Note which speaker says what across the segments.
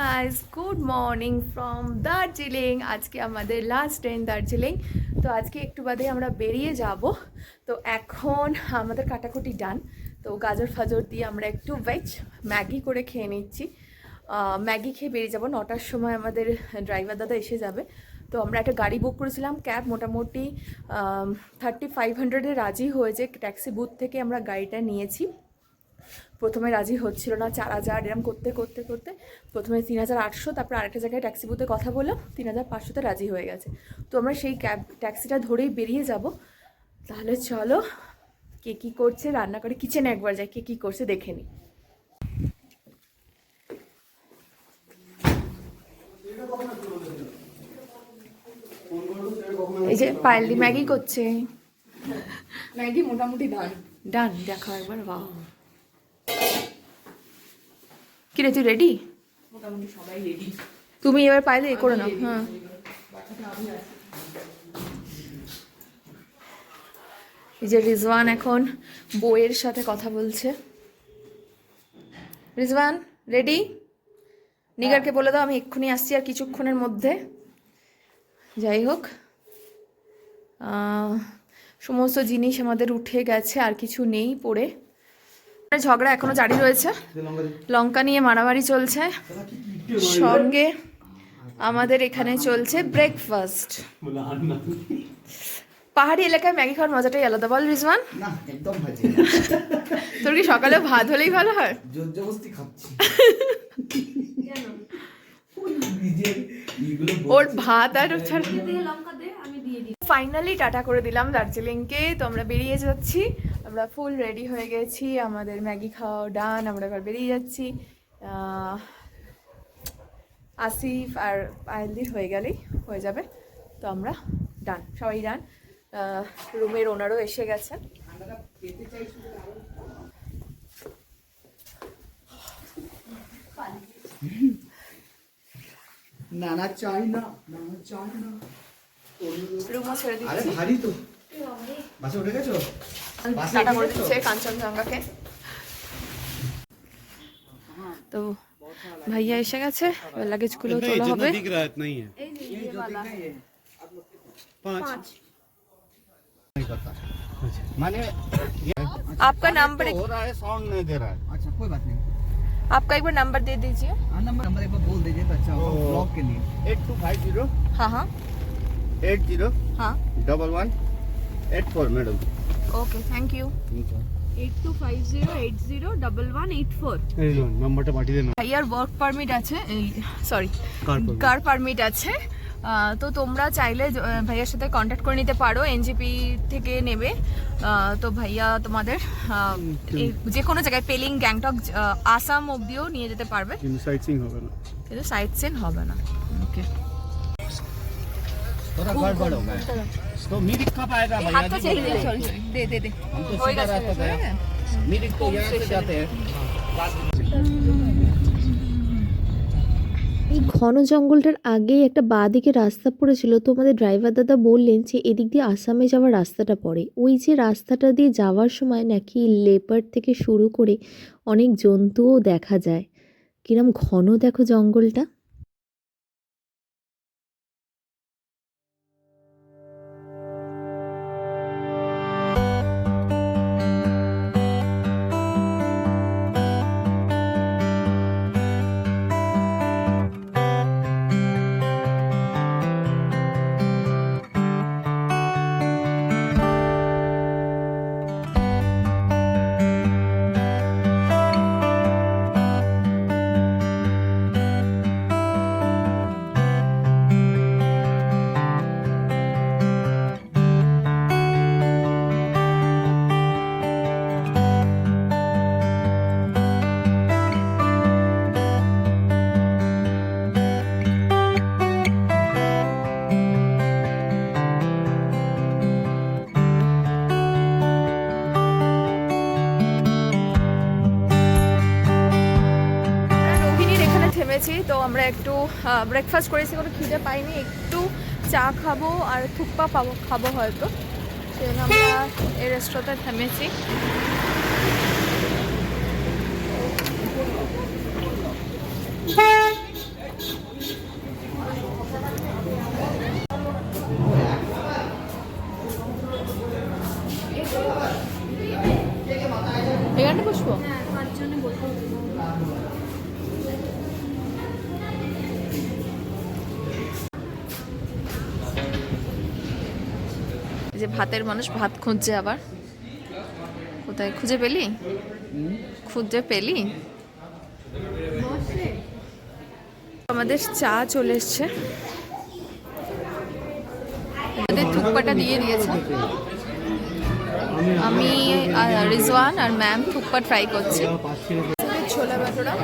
Speaker 1: Guys good morning from Darjeeling আজকে আমাদের last train Darjeeling তো আজকে একটু বাদে আমরা বেরিয়ে যাব। তো এখন আমাদের কাটাকুটি ডান তো গাজর ফাজর দিয়ে আমরা একটু ভেজ ম্যাগি করে খেয়ে নিচ্ছি। ম্যাগি খেয়ে বেরিয়ে যাব। নটার সময় আমাদের ড্রাইভার দাদা এসে যাবে। তো আমরা একটা গাড়ি বুক করেছিলাম ক্যাব মোটামুটি থার্টি ফাইভ হান্ড্রেডে রাজি হয়েছে ট্যাক্সি বুথ থেকে আমরা গাড়িটা নিয়েছি। প্রথমে রাজি হচ্ছিল না চার হাজার এরম করতে করতে করতে। প্রথমে তিন হাজার আটশো তারপর আরেকটা জায়গায় ট্যাক্সি বুথে কথা বললাম তিন হাজার পাঁচশোতে রাজি হয়ে গেছে। তো আমরা সেই ক্যাব ট্যাক্সিটা ধরেই বেরিয়ে যাব। তাহলে চলো কে কী করছে রান্না করে কিচেনে একবার যাই কে কী করছে দেখে নিই এই যে পায়েলদি ম্যাগি করছে।
Speaker 2: ম্যাগি মোটামুটি ডান।
Speaker 1: ডান দেখো একবার বাহ। কিরে তুই রেডি
Speaker 2: মোটামুটি সবাই রেডি
Speaker 1: তুমি এবার পাইলে এ করে নাও হ্যাঁ। এই যে রিজওয়ান এখন বইয়ের সাথে কথা বলছে। রিজওয়ান রেডি নিগারকে বলে দাও আমি এক্ষুনি আসছি আর কিছুক্ষণের মধ্যে। যাই হোক সমস্ত জিনিস আমাদের উঠে গেছে আর কিছু নেই পড়ে। ঝগড়া এখনও জারি রয়েছে। লঙ্কা নিয়ে মারামারি চলছে। সঙ্গে আমাদের এখানে চলছে ব্রেকফাস্ট পাহাড়ি এলাকায় ম্যাগি খাওয়ার মজাটাই আলাদা। বল রিজওয়ান।
Speaker 3: না একদম বাজে
Speaker 1: তোর কি সকালে ভাত হলেই ভালো হয়? ওর ভাত আর ফাইনালি টাটা করে দিলাম দার্জিলিংকে। তো আমরা বেরিয়ে যাচ্ছি। আমরা ফুল রেডি হয়ে গেছি আমাদের ম্যাগি খাওয়া ডান আমরা এবার বেরিয়ে যাচ্ছি। আসিফ আর আয়েলদির হয়ে গেলেই হয়ে যাবে। তো আমরা ডান সবাই ডান রুমের ওনারও এসে গেছেন।
Speaker 3: না না চাই না না না চাই না।
Speaker 1: রুমও ছেড়ে
Speaker 3: আরে
Speaker 1: দিচ্ছি।
Speaker 3: ভারী তো। বাসে উঠে গেছো?
Speaker 1: টাটা করে
Speaker 3: উঠে গেছো?
Speaker 1: দিচ্ছে কাঞ্চনজঙ্ঘাকে তো ভাইয়া এসে গেছে এবার লাগেজগুলো
Speaker 4: नहीं
Speaker 1: তোলা
Speaker 4: जितना
Speaker 1: হবে
Speaker 4: दिख रहा है इतना ही है पाँच
Speaker 3: नहीं पता माने
Speaker 1: आपका नंबर
Speaker 4: तो हो रहा है साउंड नहीं दे रहा है
Speaker 3: अच्छा कोई बात नहीं
Speaker 1: आपका एक बार नंबर दे दीजिए
Speaker 3: हाँ नंबर नंबर एक बार बोल दीजिए तो अच्छा होगा
Speaker 4: ओ।
Speaker 3: ब्लॉग के लिए
Speaker 4: एट टू फाइव जीरो
Speaker 1: हाँ हाँ
Speaker 4: एट जीरो
Speaker 1: हाँ
Speaker 4: double one eight four madam
Speaker 1: Okay thank you
Speaker 2: eight two five zero eight zero double one eight four
Speaker 4: নাম্বারটা পাঠিয়ে দেন
Speaker 1: ভাইয়ার ওয়ার্ক পারমিট আছে এই সরি
Speaker 4: কার
Speaker 1: পারমিট আছে। তো তোমরা চাইলে ভাইয়ার সাথে কন্ট্যাক্ট করে নিতে পারো এনজিপি থেকে নেবে। তো ভাইয়া তোমাদের যে কোনো জায়গায় পেলিং গ্যাংটক আসাম অবধিও নিয়ে যেতে পারবে।
Speaker 4: কিন্তু সাইট সিং হবে না।
Speaker 1: কিন্তু সাইট সিন হবে না। ওকে
Speaker 4: थोड़ा गड़बड़ हो गया तो मिरिक कब आएगा भैया
Speaker 1: হাতটা ছেড়ে দিলে দে দে দে
Speaker 4: हम तो
Speaker 1: হয়ে
Speaker 4: सीधा
Speaker 1: গেছে,
Speaker 4: रास्ता
Speaker 1: হয়ে
Speaker 4: गया
Speaker 1: গেছে।
Speaker 4: मिरिक तो यहाँ से जाते हैं
Speaker 5: এই ঘন জঙ্গলটার আগেই একটা বাঁ দিকে রাস্তা পড়েছিল তো আমাদের ড্রাইভার দাদা বললেন যে এদিক দিয়ে আসামে যাওয়ার রাস্তাটা পড়ে ওই যে রাস্তাটা দিয়ে যাওয়ার সময় নাকি লেপার্ড থেকে শুরু করে অনেক জন্তুও দেখা যায় কিরম ঘন দেখো জঙ্গলটা
Speaker 1: একটু ব্রেকফাস্ট করেছি কোনো খিদে পাইনি একটু চা খাব আর থুকপা পাবো খাব হয়তো। সেজন্য আমরা এই রেস্টুরেন্টে থেমেছি। এখানটা বসবো? হ্যাঁ যে ভাতের মানুষ ভাত খুঁজছে আবার। কোথায়? খুঁজে পেলি? খুঁজে পেলি? আমাদের চা চলে এসছে। আমাদের থুকপাটা দিয়ে দিয়েছে। আমি রিজওয়ান আর ম্যাম থুকপা ট্রাই করছি। ছোলা বাটোরা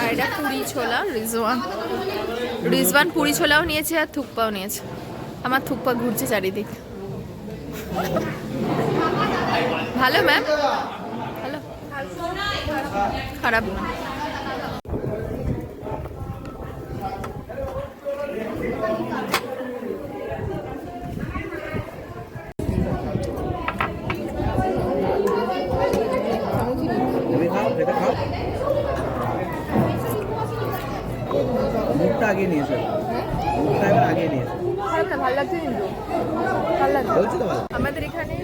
Speaker 1: আর এটা পুরি ছোলা, রিজওয়ান। রিজওয়ান পুরি ছোলাও নিয়েছে আর থুকপাও নিয়েছে। আমার থুকপা ঘুরছে চারিদিক। ভালো ম্যাম ভালো খারাপ না
Speaker 3: তুমি খাও এটা খাও মুখটা আগে নিয়েছে মুখটা এবার আগে নিয়েছে
Speaker 1: খারাপ না ভালো লাগছে কিন্তু? ভালো লাগছে। আমাদের এখানে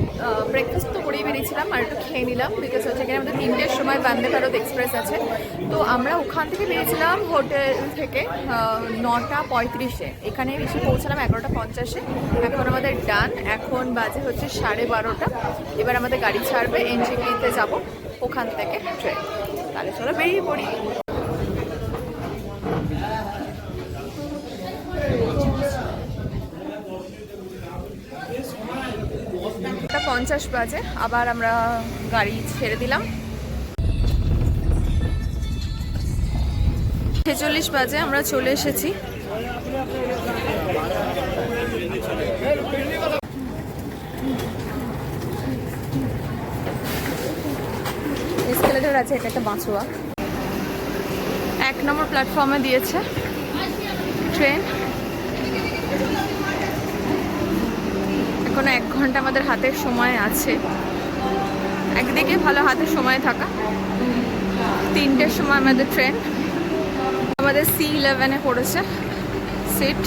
Speaker 1: ব্রেকফাস্ট তো করেই বেরিয়েছিলাম আর একটু খেয়ে নিলাম বিকজ হচ্ছে এখানে আমাদের তিনটের সময় বন্দে ভারত এক্সপ্রেস আছে। তো আমরা ওখান থেকে বেরিয়েছিলাম হোটেল থেকে নটা পঁয়ত্রিশে। এখানে এসে পৌঁছালাম এগারোটা পঞ্চাশে। এখন আমাদের ডান এখন বাজে হচ্ছে সাড়ে বারোটা। এবার আমাদের গাড়ি ছাড়বে এনজিপিতে যাব ওখান থেকে ট্রেন তাহলে চলো বেরিয়ে পড়ি। পঞ্চাশ বাজে, আবার আমরা গাড়ি ছেড়ে দিলাম। ছেচল্লিশ বাজে, আমরা চলে এসেছি। আছে, এটা একটা বাঁচুয়া এক নম্বর প্ল্যাটফর্মে দিয়েছে। ট্রেন এখনও এক ঘণ্টা আমাদের হাতের সময় আছে। একদিকে ভালো হাতে সময় থাকা। তিনটের সময় আমাদের ট্রেন আমাদের সি ইলেভেনে পড়েছে। সিট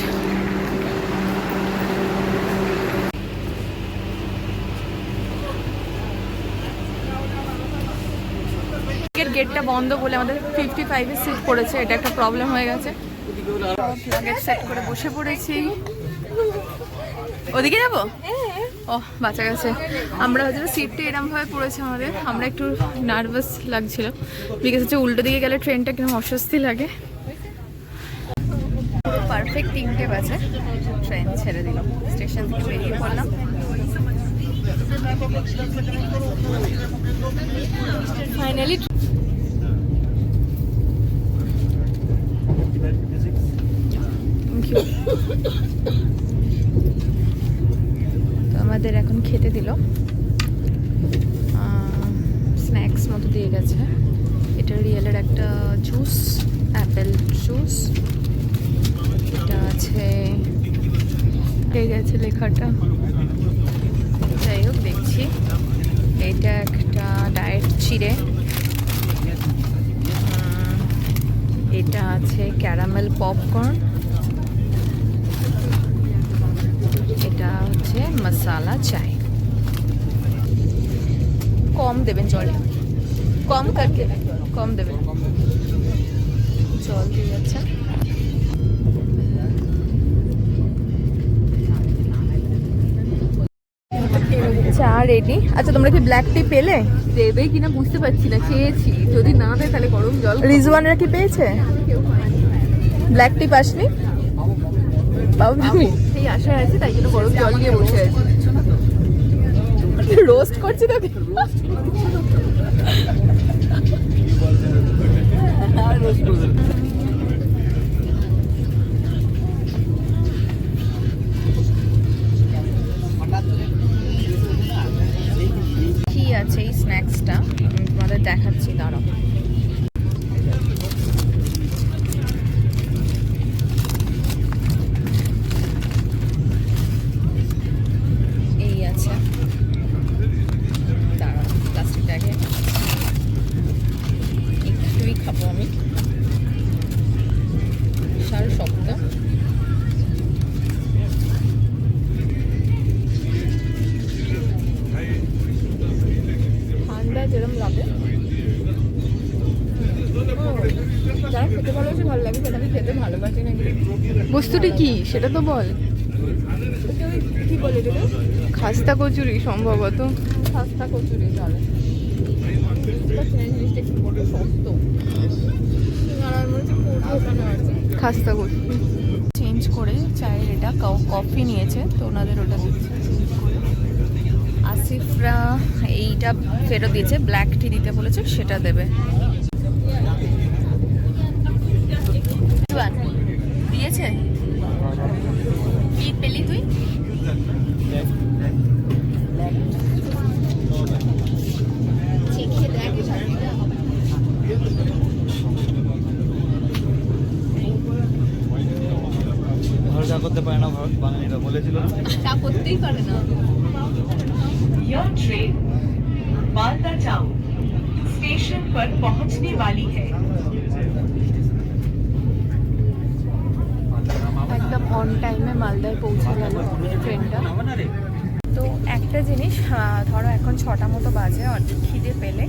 Speaker 1: গেটটা বন্ধ বলে আমাদের ফিফটি ফাইভের সিট পড়েছে। এটা একটা প্রবলেম হয়ে গেছে। সেট করে বসে পড়েছি। ওদিকে যাব? ও বাঁচা গেছে। আমরা হচ্ছে সিটটা এরম ভাবে পড়েছে আমাদের। আমরা একটু নার্ভাস লাগছিল। বিকজ হচ্ছে উল্টো দিকে গেলে ট্রেনটা কীরকম অস্বস্তি লাগে। পারফেক্ট তিনটে বাজে। ট্রেন ছেড়ে দিল স্টেশন থেকে বেরিয়ে পড়লাম। ফাইনালি থ্যাংক ইউ তো আমাদের এখন খেতে দিল স্ন্যাক্স মতো দিয়ে গেছে এটা রিয়েলের একটা জুস অ্যাপেল জুস এটা আছে পেয়ে গেছে লেখাটা যাই হোক, দেখছি। এটা একটা ডায়েট চিড়ে এটা আছে ক্যারামেল পপকর্ন এটা হচ্ছে মশালা চাই কম দেবেন জল। কম করকে কম দেবেন। জল দিয়ে যাচ্ছে। চা রেডি আচ্ছা তোমরা কি ব্ল্যাক টি পেলে?
Speaker 2: দেবে কিনা বুঝতে পারছি না চেয়েছি যদি না দেয় তাহলে গরম জল
Speaker 1: রিজওয়ানরা কি পেয়েছে? ব্ল্যাক টি পাসনি? পাবো। তুমি
Speaker 2: সেই আশা আছে তাই জন্য গরম জল নিয়ে বসে আছি।
Speaker 1: রোস্ট করছি তোকে? কি আছে এই স্ন্যাক্সটা আমি তোমাদের দেখাচ্ছি দাঁড়াও। আমি খেতে ভালোবাসি না
Speaker 2: বস্তুটি কি? সেটা তো বল।
Speaker 1: কি বলে খাস্তা কচুরি সম্ভবত।
Speaker 2: খাস্তা কচুরি চলে।
Speaker 1: খাস্তা কচুরি। চেঞ্জ করে চায়ের এটা কফি নিয়েছে তো ওনাদের ওটা দিচ্ছে। আসিফরা এইটা ফেরত দিয়েছে ব্ল্যাক টি দিতে বলেছে সেটা দেবে। জুয়ান, দিয়েছে কি পেলি তুই চেখে দেখ
Speaker 3: ভরসা করতে পারে না ভারত বাঙালিরা বলেছিল না?
Speaker 1: চা করতেই পারে না
Speaker 6: यह ट्रेन मालदा टाउन स्टेशन पर पहुंचने वाली है
Speaker 1: অন টাইমে মালদায় পৌঁছে গেল ট্রেনটা তো একটা জিনিস ধরো এখন ছটা মতো বাজে আর খিদে পেলে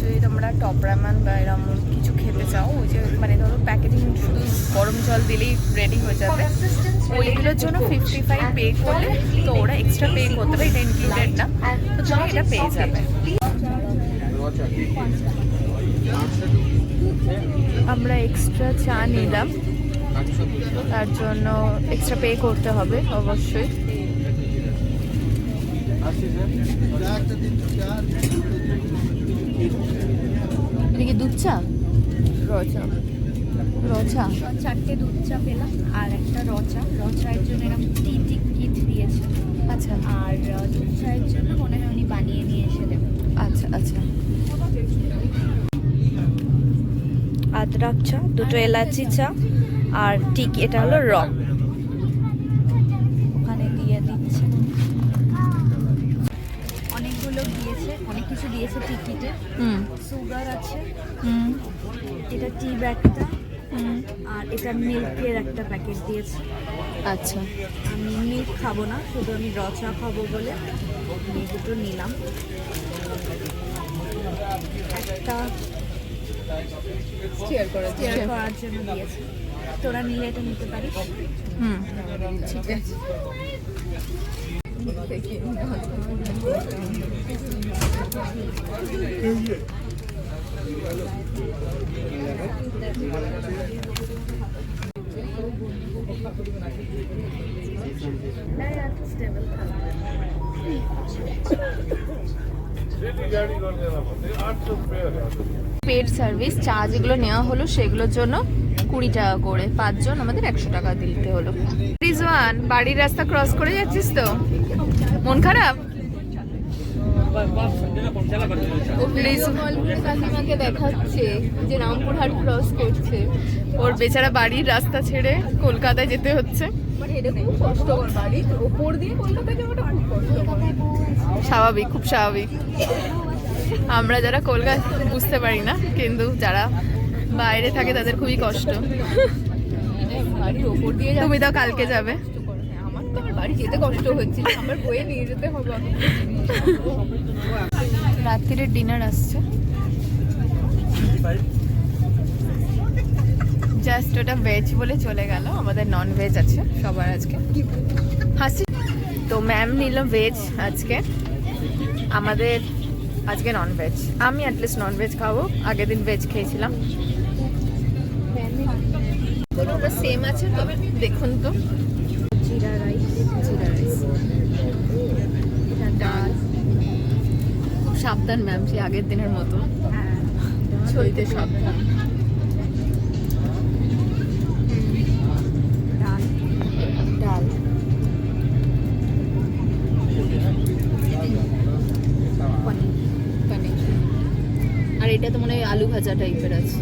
Speaker 1: যদি তোমরা টপ রামান বা এরম কিছু খেতে চাও, ওই যে মানে ধরো প্যাকেজিং শুধু গরম জল দিলেই রেডি হয়ে যাবে। ওইগুলোর জন্য ফিফটি ফাইভ পে করলে তো ওরা এক্সট্রা পে করতে হবে এটা ইনক্লুডেড না। তো তুমি এটা পেয়ে যাবে। আমরা এক্সট্রা চা নিলাম। তার জন্য এক্সট্রা পে করতে হবে অবশ্যই। এদিকে দুধ চা? রচা। রচা?
Speaker 2: চারটে দুধ চা পেলাম আর একটা রচা। রচায়ের জন্য এরকম টি টিকিট দিয়েছে।
Speaker 1: আচ্ছা।
Speaker 2: আর দুধ চায়ের জন্য মনে হয় উনি বানিয়ে নিয়ে এসে দেবেন।
Speaker 1: আচ্ছা আচ্ছা।
Speaker 7: আদরক চা দুটো এলাচি চা। আর ঠিক এটা হলো র
Speaker 2: ওখানে দিয়ে দিচ্ছে। অনেকগুলো দিয়েছে অনেক কিছু দিয়েছে টিকিটে।
Speaker 1: হুম।
Speaker 2: সুগার আছে।
Speaker 1: হুম।
Speaker 2: এটা টি ব্যাগটা। আর এটা মিল্কের একটা প্যাকেট দিয়েছে।
Speaker 1: আচ্ছা।
Speaker 2: আমি মিল্ক খাব না শুধু আমি র চা খাব বলে আমি দুটো নিলাম। একটা করার জন্য দিয়েছে। তোরা নিলে এটা নিতে পারিস?
Speaker 1: হুম। ঠিক আছে। পেড সার্ভিস চা যেগুলো নেওয়া হলো সেগুলোর জন্য কুড়ি টাকা করে পাঁচজন আমাদের একশো টাকা দিতে হলো। রিজওয়ান বাড়ির রাস্তা ক্রস করে যাচ্ছিস তো? মন খারাপ? কাকিমাকে দেখাচ্ছে যে রামপুরহাট ক্রস করছে। ওর বেচারা বাড়ির রাস্তা ছেড়ে কলকাতায় যেতে হচ্ছে। স্বাভাবিক খুব স্বাভাবিক। আমরা যারা কলকাতা বুঝতে পারি না কিন্তু যারা বাইরে থাকে, তাদের খুবই কষ্ট। তুমি তো কালকে যাবে।
Speaker 2: বাড়ি যেতে কষ্ট হচ্ছে আমার বয়ে নিয়ে যেতে হবে
Speaker 1: রাত্রিরের ডিনার আসছে। জাস্ট ওটা ভেজ বলে চলে গেল। আমাদের নন ভেজ আছে সবার আজকে। হাসি। তো ম্যাম নিল ভেজ আজকে। আমাদের আজকে নন ভেজ আমি অ্যাটলিস্ট নন ভেজ খাব। আগের দিন ভেজ খেয়েছিলাম। ওটা সেম আছে তো দেখুন তো।
Speaker 2: জিরা রাইস
Speaker 1: জিরা রাইস। ডাল। খুব সাবধান ম্যাম সেই আগের দিনের মতো। চলতে সাবধান।
Speaker 2: ডাল।
Speaker 1: ডাল। আর এটা তো মনে হয় আলু ভাজা টাইপের আছে।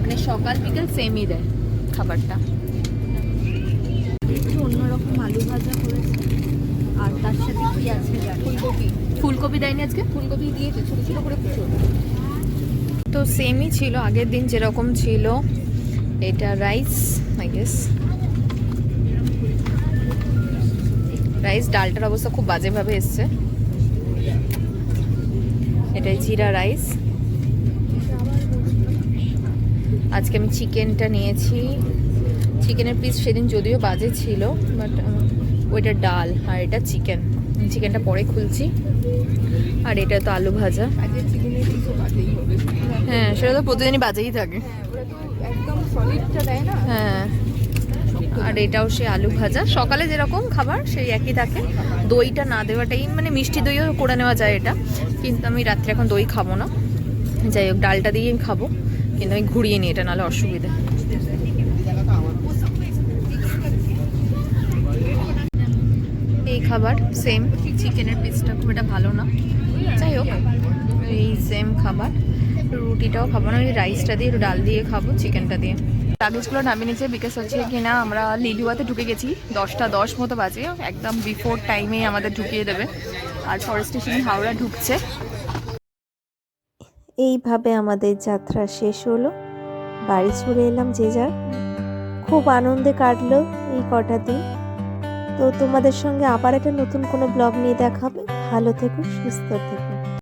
Speaker 1: মানে সকাল বিকেল সেমই দেয়। খাবারটা।
Speaker 2: একটু অন্যরকম আলু ভাজা করেছে। আর তার সাথে কি আছে
Speaker 1: ফুলকপি। ফুলকপি দেয়নি আজকে?
Speaker 2: ফুলকপি দিয়েছে ছোট ছোট করে কুচো।
Speaker 1: তো সেমই ছিল আগের দিন যেরকম ছিল। এটা রাইস আই গেস রাইস ডালটার অবস্থা খুব বাজেভাবে এসছে। এটাই জিরা রাইস আজকে আমি চিকেনটা নিয়েছি। চিকেনের পিস সেদিন যদিও বাজে ছিল বাট ওইটা ডাল আর এটা চিকেন। চিকেনটা পরে খুলছি। আর এটা তো আলু ভাজা। হ্যাঁ সেটা তো প্রতিদিনই বাজেই থাকে। হ্যাঁ আর এটাও সে আলু ভাজা। সকালে যেরকম খাবার, সেই একই থাকে। দইটা না দেওয়াটাই মানে মিষ্টি দইও করে নেওয়া যায় এটা। কিন্তু আমি রাত্রে এখন দই খাব না। যাই হোক, ডালটা দিয়েই খাব। কিন্তু আমি ঘুরিয়ে নিই, এটা নাহলে অসুবিধে। এই খাবার সেম চিকেনের পিসটা খুব একটা ভালো না। যাই হোক, এই সেম খাবার। রুটিটাও খাব না ওই রাইসটা দিয়ে ডাল দিয়ে খাব চিকেনটা দিয়ে। লাগেজগুলো নামিয়ে নিচে বিকাশ হচ্ছে কিনা আমরা লিলুয়াতে ঢুকে গেছি, দশটা দশ মতো বাজে, একদম বিফোর টাইমেই আমাদের ঢুকিয়ে দেবে। আর ফরেস্ট স্টেশন হাওড়া ঢুকছে।
Speaker 5: এইভাবে আমাদের যাত্রা শেষ হলো। বাড়ি চলে এলাম যে যার। খুব আনন্দে কাটলো এই কটা দিন। তো তোমাদের সঙ্গে আবার একটা নতুন কোনো ব্লগ নিয়ে দেখাবে। ভালো থেকো, সুস্থ থেকো।